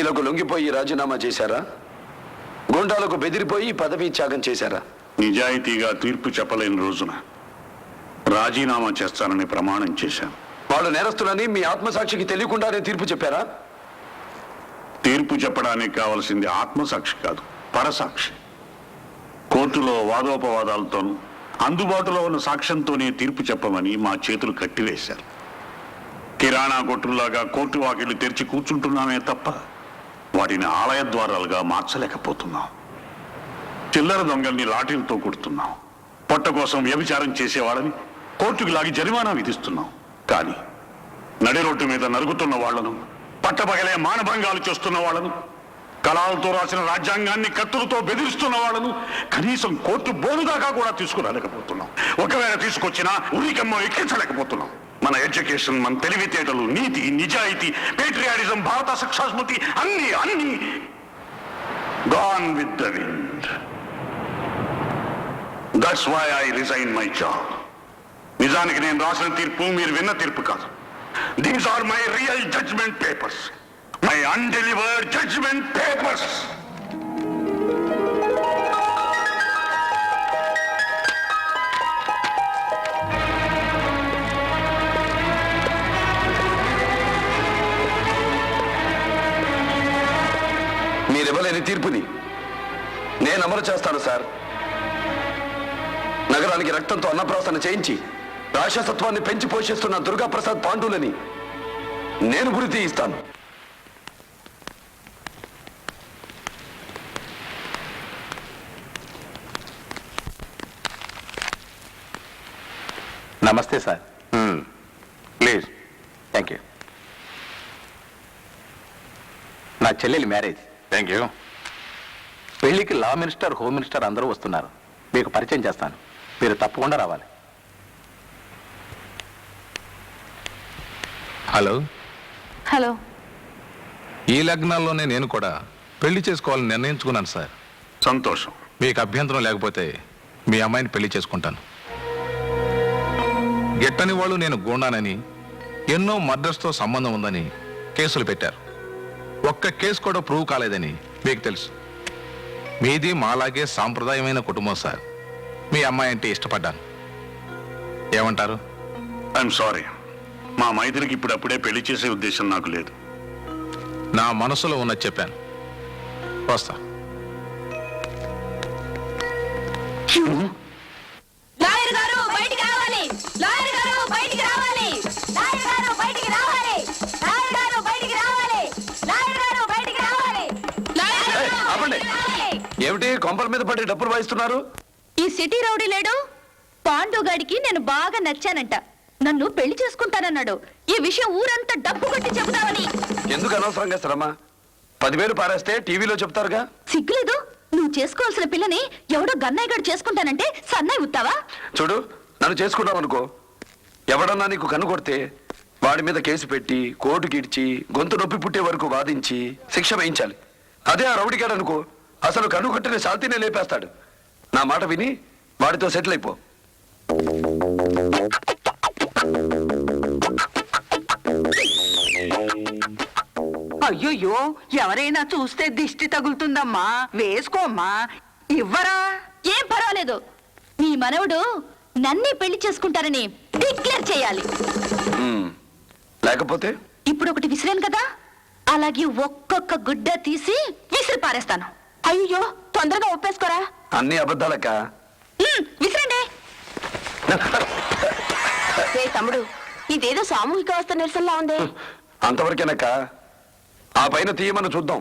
రౌడీలకు లొంగిపోయి రాజీనామా చేశారా? గుండాలకు బెదిరిపోయి పదవీ త్యాగం చేశారా? నిజాయితీగా తీర్పు చెప్పలేని రోజున రాజీనామా చేస్తానని ప్రమాణం చేశాను. వాళ్ళు నేరస్తులని మీ ఆత్మసాక్షికి తెలియకుండానే తీర్పు చెప్పారా? తీర్పు చెప్పడానికి కావలసింది ఆత్మసాక్షి కాదు పరసాక్షి. కోర్టులో వాదోపవాదాలతోనూ అందుబాటులో ఉన్న సాక్ష్యంతోనే తీర్పు చెప్పమని మా చేతులు కట్టివేశారు. కిరాణా కొట్టులాగా కోర్టు వాకిళ్ళు తెరిచి కూర్చుంటున్నామే తప్ప వాటిని ఆలయ ద్వారాలుగా మార్చలేకపోతున్నాం. చిల్లర దొంగల్ని లాఠీలతో కొడుతున్నాం. పొట్ట కోసం వ్యభిచారం చేసేవాళ్ళని కోర్టుకు లాగి జరిమానా విధిస్తున్నాం. కానీ నడి రోడ్డు మీద నరుగుతున్న వాళ్ళను పట్టపగలే మానభంగాలు చేస్తున్న వాళ్ళను కళాలతో రాసిన రాజ్యాంగాన్ని కత్తులతో బెదిరిస్తున్న వాళ్ళను కనీసం కోర్టు బోను దాకా కూడా తీసుకురాలేకపోతున్నాం. ఒకవేళ తీసుకొచ్చినా ఉరికమ్మ ఎక్కించలేకపోతున్నాం. మన ఎడ్యుకేషన్ మన తెలివితేటలు నీతి నిజాయితీ పేట్రియాటిజం భారత శిక్షాస్మృతి అన్ని అన్ని gone with the wind that's why I resign my job నిజానికి నేను రాసిన తీర్పు మీరు విన్న తీర్పు కాదు. These are my real judgment papers my undelivered judgment papers మీరివ్వలేని తీర్పుని నేను అమలు చేస్తాను సార్. నగరానికి రక్తంతో అన్నప్రాసన చేయించి రాక్షసత్వాన్ని పెంచి పోషిస్తున్న దుర్గాప్రసాద్ పాండులని నేను గురి తీయిస్తాను నమస్తే సార్. ప్లీజ్. థ్యాంక్ యూ నా చెల్లెలి మ్యారేజ్. థ్యాంక్ యూ పెళ్ళికి లా మినిస్టర్ హోమ్ మినిస్టర్ అందరూ వస్తున్నారు. మీకు పరిచయం చేస్తాను. మీరు తప్పకుండా రావాలి. హలో హలో ఈ లగ్నాల్లోనే నేను కూడా పెళ్ళి చేసుకోవాలని నిర్ణయించుకున్నాను సార్ సంతోషం. మీకు అభ్యంతరం లేకపోతే మీ అమ్మాయిని పెళ్ళి చేసుకుంటాను. గిట్టని వాళ్ళు నేను గూండానని ఎన్నో మర్డర్స్తో సంబంధం ఉందని కేసులు పెట్టారు. ఒక్క కేసు కూడా ప్రూవ్ కాలేదని మీకు తెలుసు. మీది మాలాగే సాంప్రదాయమైన కుటుంబం సార్. మీ అమ్మాయి అంటే ఇష్టపడ్డాను. ఏమంటారు? ఐఎమ్ సారీ మా మైత్రికి ఇప్పుడప్పుడే పెళ్ళి చేసే ఉద్దేశం నాకు లేదు. నా మనసులో ఉన్నది చెప్పాను. వస్తా. ఏమిటి కొంపల మీద పడి డబ్బులు వాయిస్తున్నారు? ఈ సిటీ రౌడీ లేడు? పాండు గాడికి నేను బాగా నచ్చానంట. నన్ను పెళ్ళి చేసుకుంటానన్నాడు. ఈ విషయం ఊరంతా డబ్బు కొట్టి చెబుతావని. ఎందుకు అనవసరంగా శ్రమ? పదివేలు పారేస్తే టీవీలో చెప్తారుగా సిగ్గులేదు? నువ్వు చేసుకోవాల్సిన పిల్లని ఎవడో గన్నయ్య గడు చేసుకుంటానంటే సన్నయ్య ఉత్తావా? చూడు నన్ను చేసుకున్నావు అనుకో. ఎవడన్నా నీకు కన్ను కొడితే వాడి మీద కేసు పెట్టి కోర్టుకి ఇడ్చి గొంతు నొప్పి పుట్టే వరకు వాదించి శిక్ష వేయించాలి. అదే ఆ రౌడిగాడు అనుకో. అసలు కన్ను కొట్టిన శాంతినే లేపేస్తాడు. నా మాట విని వాడితో సెటిల్ అయిపో. అయ్యయ్యో ఎవరైనా చూస్తే దిష్టి తగులుతుందమ్మా. వేసుకోమ్మా. ఇవ్వరా? ఏం పర్వాలేదు. మీ మనవడు నన్నే పెళ్ళి చేసుకుంటారని డిక్లేర్ చేయాలి. లేకపోతే? ఇప్పుడు ఒకటి విసిరాను కదా? అలాగే ఒక్కొక్క గుడ్డ తీసి విసిరి పారేస్తాను అయ్యో తొందరగా ఒప్పేసుకోరా? అన్ని అబద్ధాలక్క. విసిరండి. రే తమ్ముడు ఇదేదో సామూహిక అవస్థ నిరసనలా ఉంది. అంతవరకేనక్క. ఆ పైన తీయమని చూద్దాం.